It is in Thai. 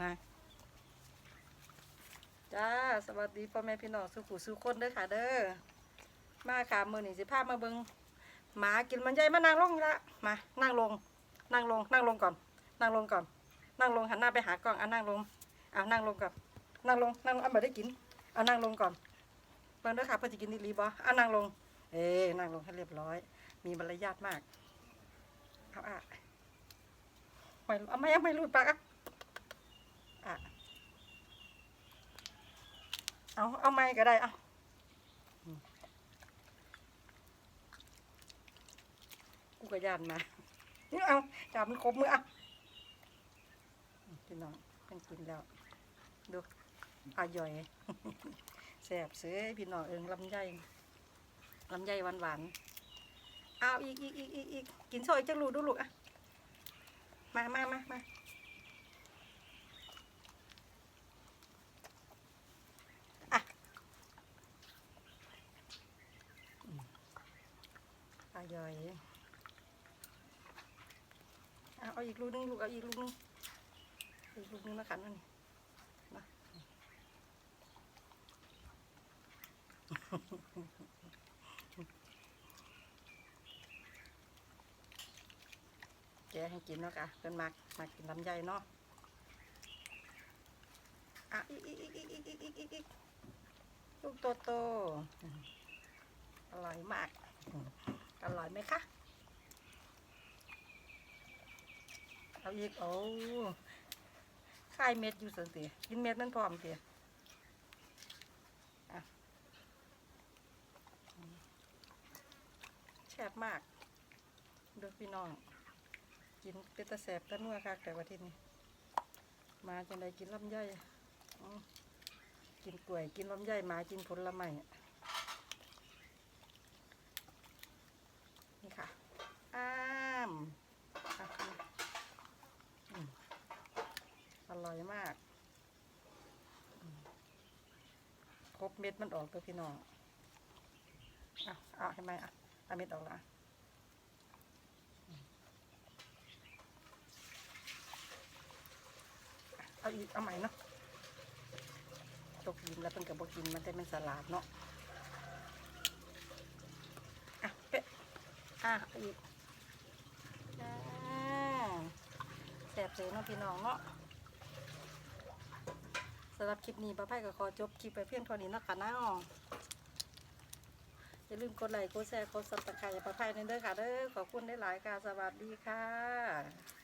มาจ้า สวัสดีพ่อแม่พี่น้องสุขุสุขคนเด้อค่ะ เด้อ มาค่ะมือหนี่งสิพามาเบิงหมากินมันใหญ่มานั่งลงละมา นั่งลง นั่งลง นั่งลงก่อน นั่งลงก่อน นั่งลงหันหน้าไปหากล้องอะนั่งลงเอานั่งลงก่อน นั่งลง นั่งลงเอามาได้กิน เอานั่งลงก่อนเบิ่งเด้อค่ะเพื่อจะกินดีรีบออะนั่งลง เอ้นั่งลงให้เรียบร้อย มีมารยาทมากเอาอะไม่เอาไม่เอาไม่รูดปากอะ อะ เอา เอาไม่ก็ได้ เอาอกูก็ยานมานี่เอาจับมันครบมืออะพี่น้องมันกินแล้ว ดูอาย่อยแสบเสือพี่น้องเอิงลำไยลำไยหวานหวานๆเอาอีกอีกอีกอีกอีกกินซอยจังลูกดูลูกอะ มามามามาอะอืมอาย่อยเอาเอาอีกลูกนึงลูกเอาอีกลูกนึงอีกลูกนึงมาขันนั่นนี่มาแกให้กินเนาะค่ะเป็นมักมักกินลำไยเนาะอะอีกอีกอีกอีกอีกอีกอีกอีกลูกโตโตอร่อยมาก อร่อยไหมคะ เอาอีก โอ้ค่ายเม็ดอยู่สันติกินเม็ดมันพร้อมเตียแซ่บมากดูพี่น้อง กินเป็นตะแสบตะนัวคักแต่ว่าที่นี่มาจังไดกินลำไยกินกล้วย กินลำไยมากินผลไม้นี่ค่ะ อ้ามอะอืมอ ร่อยมาก ครบเม็ดมันออกตัวพี่น้องเอาเอาให้ไหมอะเอาเม็ดออกละเอาอีก เอาใหม่เนาะตกกินแล้วเป็นกับบกินมันแต่เป็นสลัดเนาะ อะเป๊ะอะอีกจ้าแสบเสือเนาะพี่น้องเนาะำหรับคลิปนี้ป้าไพ่ก็ขอจบคลิปไปเพียงเท่านี้นะคะน้าอย่าลืมกดไลค์กดแชร์กดซับสไครต์ป้าไพ่ในเด้อค่ะเด้อขอบคุณได้หลายค่ะสวัสดีค่ะ